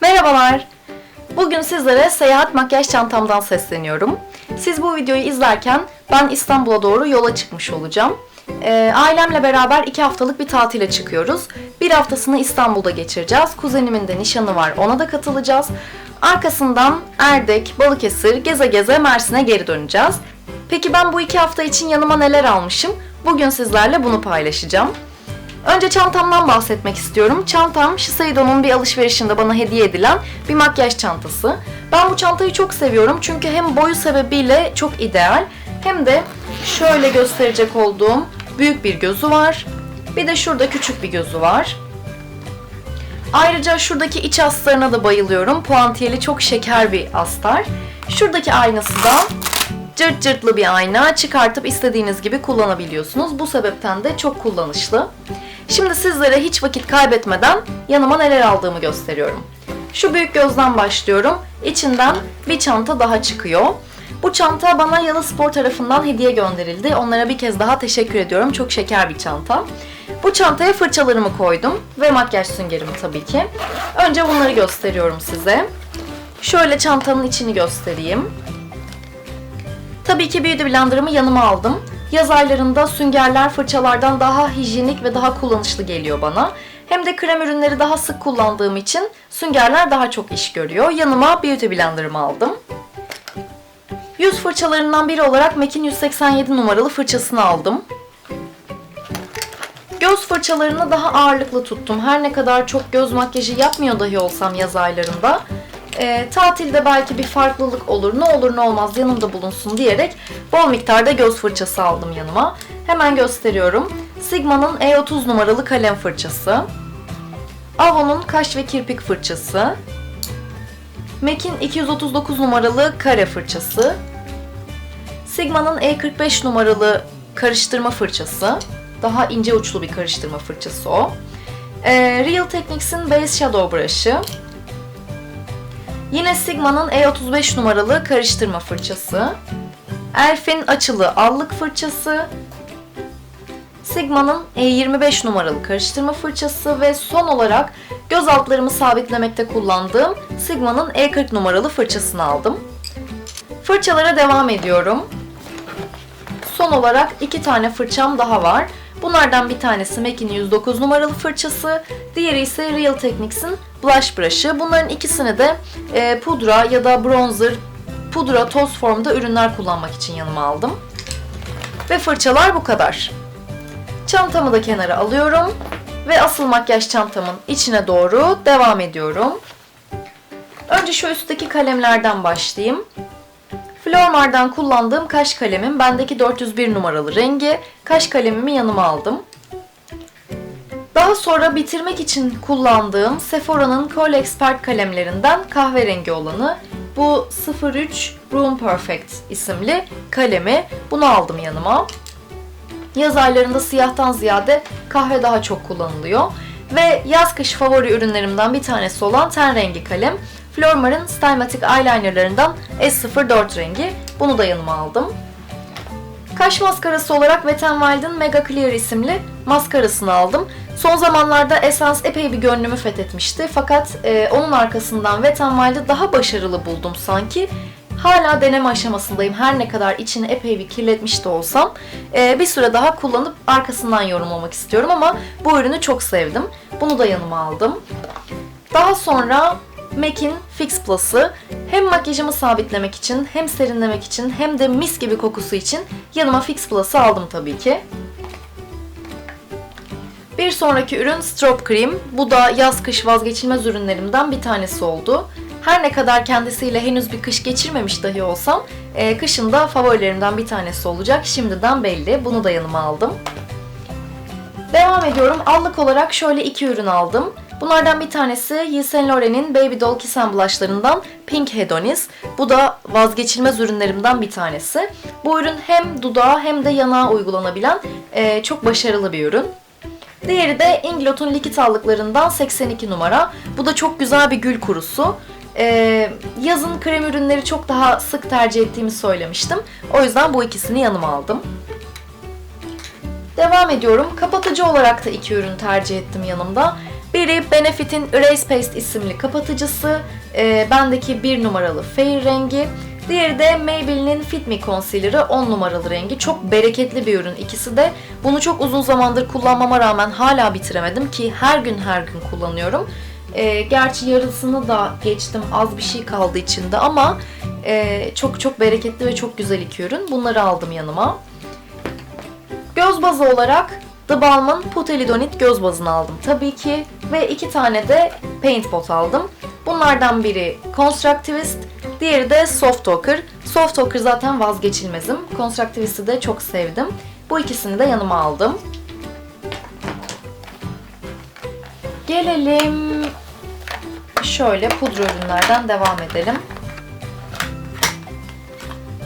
Merhabalar. Bugün sizlere seyahat makyaj çantamdan sesleniyorum. Siz bu videoyu izlerken ben İstanbul'a doğru yola çıkmış olacağım. Ee, ailemle beraber iki haftalık bir tatile çıkıyoruz. Bir haftasını İstanbul'da geçireceğiz. Kuzenimin de nişanı var, ona da katılacağız. Arkasından Erdek, Balıkesir, geze geze Mersin'e geri döneceğiz. Peki ben bu iki hafta için yanıma neler almışım? Bugün sizlerle bunu paylaşacağım. Önce çantamdan bahsetmek istiyorum. Çantam Shiseido'nun bir alışverişinde bana hediye edilen bir makyaj çantası. Ben bu çantayı çok seviyorum çünkü hem boyu sebebiyle çok ideal hem de şöyle gösterecek olduğum büyük bir gözü var. Bir de şurada küçük bir gözü var. Ayrıca şuradaki iç astarına da bayılıyorum. Puantiyeli çok şeker bir astar. Şuradaki aynası da cırt cırtlı bir ayna. Çıkartıp istediğiniz gibi kullanabiliyorsunuz. Bu sebepten de çok kullanışlı. Şimdi sizlere hiç vakit kaybetmeden yanıma neler aldığımı gösteriyorum. Şu büyük gözden başlıyorum. İçinden bir çanta daha çıkıyor. Bu çanta bana Yalı Spor tarafından hediye gönderildi. Onlara bir kez daha teşekkür ediyorum. Çok şeker bir çanta. Bu çantaya fırçalarımı koydum ve makyaj süngerimi tabii ki. Önce bunları gösteriyorum size. Şöyle çantanın içini göstereyim. Tabii ki Beauty Blender'ımı yanıma aldım. Yaz aylarında süngerler fırçalardan daha hijyenik ve daha kullanışlı geliyor bana. Hem de krem ürünleri daha sık kullandığım için süngerler daha çok iş görüyor. Yanıma Beauty Blender'ımı aldım. Yüz fırçalarından biri olarak MAC'in 187 numaralı fırçasını aldım. Göz fırçalarını daha ağırlıklı tuttum. Her ne kadar çok göz makyajı yapmıyor dahi olsam yaz aylarında. E, tatilde belki bir farklılık olur, ne olur ne olmaz yanımda bulunsun diyerek bol miktarda göz fırçası aldım yanıma. Hemen gösteriyorum. Sigma'nın E30 numaralı kalem fırçası. Avon'un kaş ve kirpik fırçası. MAC'in 239 numaralı kare fırçası. Sigma'nın E45 numaralı karıştırma fırçası. Daha ince uçlu bir karıştırma fırçası o. Ee, Real Techniques'in Base Shadow Brush'ı. Yine Sigma'nın E35 numaralı karıştırma fırçası. Elf'in açılı allık fırçası. Sigma'nın E25 numaralı karıştırma fırçası ve son olarak göz altlarımı sabitlemekte kullandığım Sigma'nın E40 numaralı fırçasını aldım. Fırçalara devam ediyorum. Son olarak iki tane fırçam daha var. Bunlardan bir tanesi MAC'in 109 numaralı fırçası, diğeri ise Real Techniques'in Blush Brush'ı. Bunların ikisini de e, pudra ya da bronzer, pudra, toz formda ürünler kullanmak için yanıma aldım. Ve fırçalar bu kadar. Çantamı da kenara alıyorum ve asıl makyaj çantamın içine doğru devam ediyorum. Önce şu üstteki kalemlerden başlayayım. Flormar'dan kullandığım kaş kalemim bendeki 401 numaralı rengi. Kaş kalemimi yanıma aldım. Daha sonra bitirmek için kullandığım Sephora'nın Kohl Expert kalemlerinden kahverengi olanı bu 03 Room Perfect isimli kalemi. Bunu aldım yanıma. Yaz aylarında siyahtan ziyade kahve daha çok kullanılıyor. Ve yaz kış favori ürünlerimden bir tanesi olan ten rengi kalem. Flormar'ın Stylematic Eyelinerlarından S04 rengi. Bunu da yanıma aldım. Kaş maskarası olarak Wet n Wild'ın Mega Clear isimli maskarasını aldım. Son zamanlarda Essence epey bir gönlümü fethetmişti. Fakat e, onun arkasından Wet n Wild'ı daha başarılı buldum sanki. Hala deneme aşamasındayım. Her ne kadar içini epey bir kirletmiş de olsam e, bir süre daha kullanıp arkasından yorumlamak istiyorum ama bu ürünü çok sevdim. Bunu da yanıma aldım. Daha sonra MAC'in Fix Plus'ı hem makyajımı sabitlemek için hem serinlemek için hem de mis gibi kokusu için yanıma Fix Plus'ı aldım tabii ki. Bir sonraki ürün Strobe Cream. Bu da yaz kış vazgeçilmez ürünlerimden bir tanesi oldu. Her ne kadar kendisiyle henüz bir kış geçirmemiş dahi olsam, e, kışın da favorilerimden bir tanesi olacak. Şimdiden belli. Bunu da yanıma aldım. Devam ediyorum. Allık olarak şöyle iki ürün aldım. Bunlardan bir tanesi Yves Saint Laurent'in Baby Doll Kiss and Blush'larından Pink Hedonis. Bu da vazgeçilmez ürünlerimden bir tanesi. Bu ürün hem dudağa hem de yanağa uygulanabilen e, çok başarılı bir ürün. Diğeri de Inglot'un likit allıklarından 82 numara. Bu da çok güzel bir gül kurusu. Ee, yazın krem ürünleri çok daha sık tercih ettiğimi söylemiştim. O yüzden bu ikisini yanıma aldım. Devam ediyorum. Kapatıcı olarak da iki ürün tercih ettim yanımda. Biri Benefit'in Erase Paste isimli kapatıcısı. E, bendeki 1 numaralı Fair rengi. Diğeri de Maybelline'in Fit Me Concealer'ı 10 numaralı rengi. Çok bereketli bir ürün ikisi de. Bunu çok uzun zamandır kullanmama rağmen hala bitiremedim ki her gün her gün kullanıyorum. E, gerçi yarısını da geçtim az bir şey kaldı içinde ama e, çok çok bereketli ve çok güzel iki ürün. Bunları aldım yanıma. Göz bazı olarak The Balm'ın Putelidonit göz bazını aldım tabii ki. Ve iki tane de Paint Pot aldım. Bunlardan biri Constructivist, diğeri de Soft Talker. Soft Talker zaten vazgeçilmezim. Constructivist'i de çok sevdim. Bu ikisini de yanıma aldım. Gelelim şöyle pudra ürünlerden devam edelim.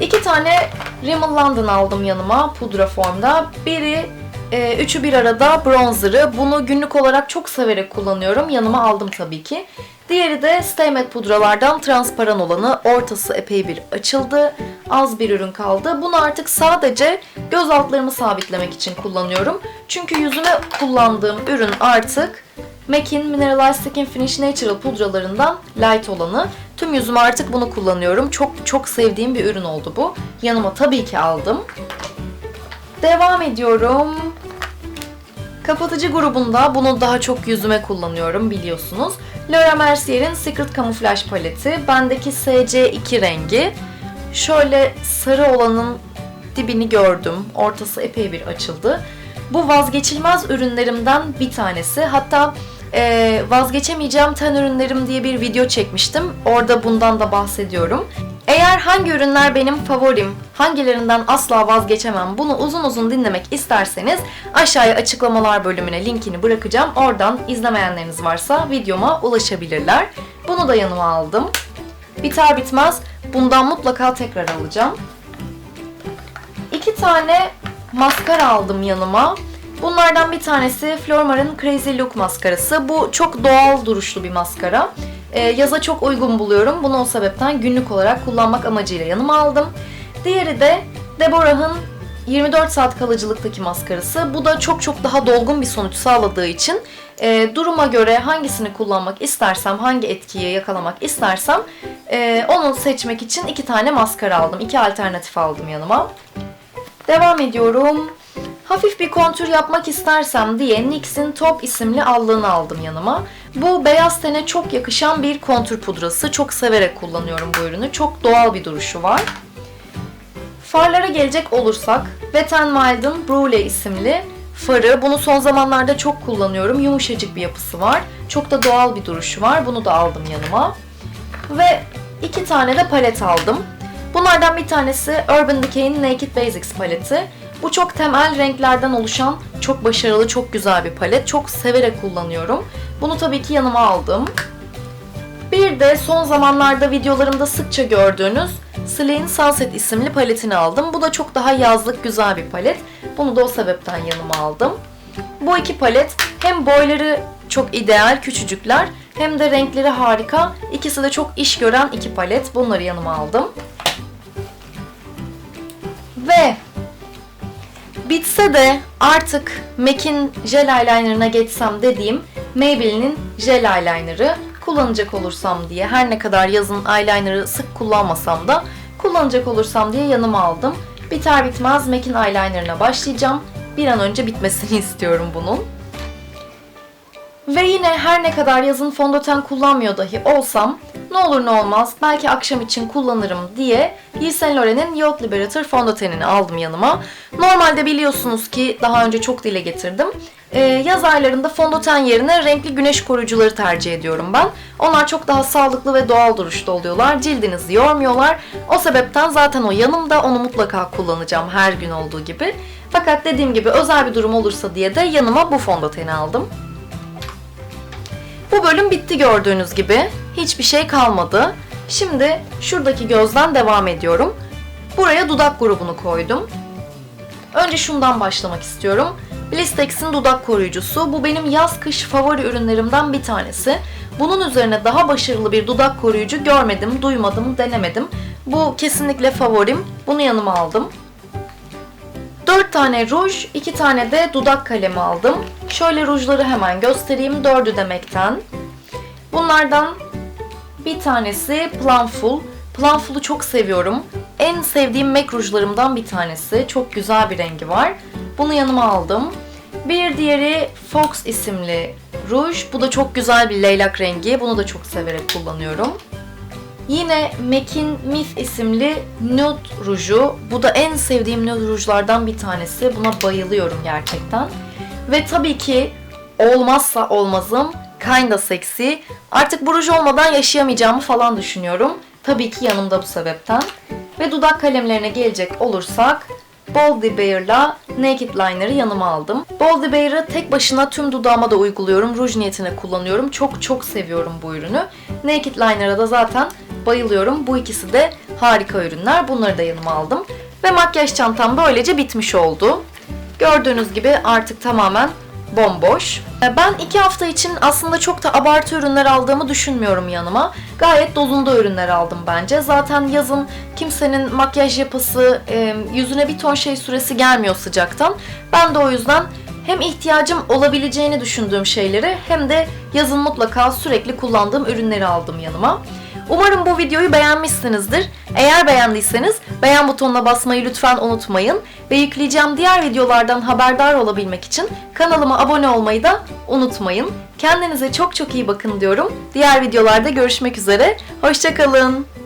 İki tane Rimmel London aldım yanıma pudra formda. Biri e, üçü bir arada bronzer'ı. Bunu günlük olarak çok severek kullanıyorum. Yanıma aldım tabii ki. Diğeri de Stay Matte pudralardan transparan olanı. Ortası epey bir açıldı. Az bir ürün kaldı. Bunu artık sadece göz altlarımı sabitlemek için kullanıyorum. Çünkü yüzüme kullandığım ürün artık MAC'in Mineralized Skin Finish Natural pudralarından light olanı. Tüm yüzüme artık bunu kullanıyorum. Çok çok sevdiğim bir ürün oldu bu. Yanıma tabii ki aldım. Devam ediyorum. Kapatıcı grubunda bunu daha çok yüzüme kullanıyorum biliyorsunuz. Laura Mercier'in Secret Camouflage paleti. Bendeki SC2 rengi. Şöyle sarı olanın dibini gördüm. Ortası epey bir açıldı. Bu vazgeçilmez ürünlerimden bir tanesi. Hatta e, vazgeçemeyeceğim ten ürünlerim diye bir video çekmiştim. Orada bundan da bahsediyorum. Eğer hangi ürünler benim favorim, hangilerinden asla vazgeçemem bunu uzun uzun dinlemek isterseniz aşağıya açıklamalar bölümüne linkini bırakacağım. Oradan izlemeyenleriniz varsa videoma ulaşabilirler. Bunu da yanıma aldım. Biter bitmez bundan mutlaka tekrar alacağım. İki tane maskara aldım yanıma. Bunlardan bir tanesi Flormar'ın Crazy Look maskarası. Bu çok doğal duruşlu bir maskara. Ee, yaza çok uygun buluyorum. Bunu o sebepten günlük olarak kullanmak amacıyla yanıma aldım. Diğeri de Deborah'ın 24 saat kalıcılıktaki maskarası. Bu da çok çok daha dolgun bir sonuç sağladığı için e, duruma göre hangisini kullanmak istersem, hangi etkiyi yakalamak istersem e, onu seçmek için iki tane maskara aldım. İki alternatif aldım yanıma. Devam ediyorum. Hafif bir kontür yapmak istersem diye NYX'in Top isimli allığını aldım yanıma. Bu beyaz tene çok yakışan bir kontür pudrası. Çok severek kullanıyorum bu ürünü. Çok doğal bir duruşu var. Farlara gelecek olursak Wet n Wild'ın Brule isimli farı. Bunu son zamanlarda çok kullanıyorum. Yumuşacık bir yapısı var. Çok da doğal bir duruşu var. Bunu da aldım yanıma. Ve iki tane de palet aldım. Bunlardan bir tanesi Urban Decay'in Naked Basics paleti. Bu çok temel renklerden oluşan çok başarılı, çok güzel bir palet. Çok severek kullanıyorum. Bunu tabii ki yanıma aldım. Bir de son zamanlarda videolarımda sıkça gördüğünüz Slay'in Sunset isimli paletini aldım. Bu da çok daha yazlık güzel bir palet. Bunu da o sebepten yanıma aldım. Bu iki palet hem boyları çok ideal, küçücükler hem de renkleri harika. İkisi de çok iş gören iki palet. Bunları yanıma aldım. Ve bitse de artık MAC'in jel eyelinerına geçsem dediğim Maybelline'in jel eyeliner'ı kullanacak olursam diye her ne kadar yazın eyeliner'ı sık kullanmasam da kullanacak olursam diye yanıma aldım. Biter bitmez MAC'in eyeliner'ına başlayacağım. Bir an önce bitmesini istiyorum bunun. Ve yine her ne kadar yazın fondöten kullanmıyor dahi olsam ne olur ne olmaz belki akşam için kullanırım diye Yves Saint Laurent'in Yacht Liberator fondötenini aldım yanıma. Normalde biliyorsunuz ki daha önce çok dile getirdim. Ee, yaz aylarında fondöten yerine renkli güneş koruyucuları tercih ediyorum ben. Onlar çok daha sağlıklı ve doğal duruşta oluyorlar. Cildinizi yormuyorlar. O sebepten zaten o yanımda onu mutlaka kullanacağım her gün olduğu gibi. Fakat dediğim gibi özel bir durum olursa diye de yanıma bu fondöteni aldım. Bu bölüm bitti gördüğünüz gibi. Hiçbir şey kalmadı. Şimdi şuradaki gözden devam ediyorum. Buraya dudak grubunu koydum. Önce şundan başlamak istiyorum. Blistex'in dudak koruyucusu. Bu benim yaz kış favori ürünlerimden bir tanesi. Bunun üzerine daha başarılı bir dudak koruyucu görmedim, duymadım, denemedim. Bu kesinlikle favorim. Bunu yanıma aldım. 4 tane ruj, 2 tane de dudak kalemi aldım. Şöyle rujları hemen göstereyim. Dördü demekten. Bunlardan bir tanesi Plumful. Plumful'u çok seviyorum. En sevdiğim MAC rujlarımdan bir tanesi. Çok güzel bir rengi var. Bunu yanıma aldım. Bir diğeri Fox isimli ruj. Bu da çok güzel bir leylak rengi. Bunu da çok severek kullanıyorum. Yine MAC'in Myth isimli nude ruju. Bu da en sevdiğim nude rujlardan bir tanesi. Buna bayılıyorum gerçekten. Ve tabii ki olmazsa olmazım Kinda Sexy. Artık bu olmadan yaşayamayacağımı falan düşünüyorum. Tabii ki yanımda bu sebepten. Ve dudak kalemlerine gelecek olursak Boldy Bear'la Naked Liner'ı yanıma aldım. Boldy Bear'ı tek başına tüm dudağıma da uyguluyorum. Ruj niyetine kullanıyorum. Çok çok seviyorum bu ürünü. Naked Liner'a da zaten bayılıyorum. Bu ikisi de harika ürünler. Bunları da yanıma aldım. Ve makyaj çantam böylece bitmiş oldu. Gördüğünüz gibi artık tamamen bomboş. Ben iki hafta için aslında çok da abartı ürünler aldığımı düşünmüyorum yanıma. Gayet dozunda ürünler aldım bence. Zaten yazın kimsenin makyaj yapısı, e, yüzüne bir ton şey süresi gelmiyor sıcaktan. Ben de o yüzden hem ihtiyacım olabileceğini düşündüğüm şeyleri hem de yazın mutlaka sürekli kullandığım ürünleri aldım yanıma. Umarım bu videoyu beğenmişsinizdir. Eğer beğendiyseniz beğen butonuna basmayı lütfen unutmayın. Ve yükleyeceğim diğer videolardan haberdar olabilmek için kanalıma abone olmayı da unutmayın. Kendinize çok çok iyi bakın diyorum. Diğer videolarda görüşmek üzere. Hoşçakalın.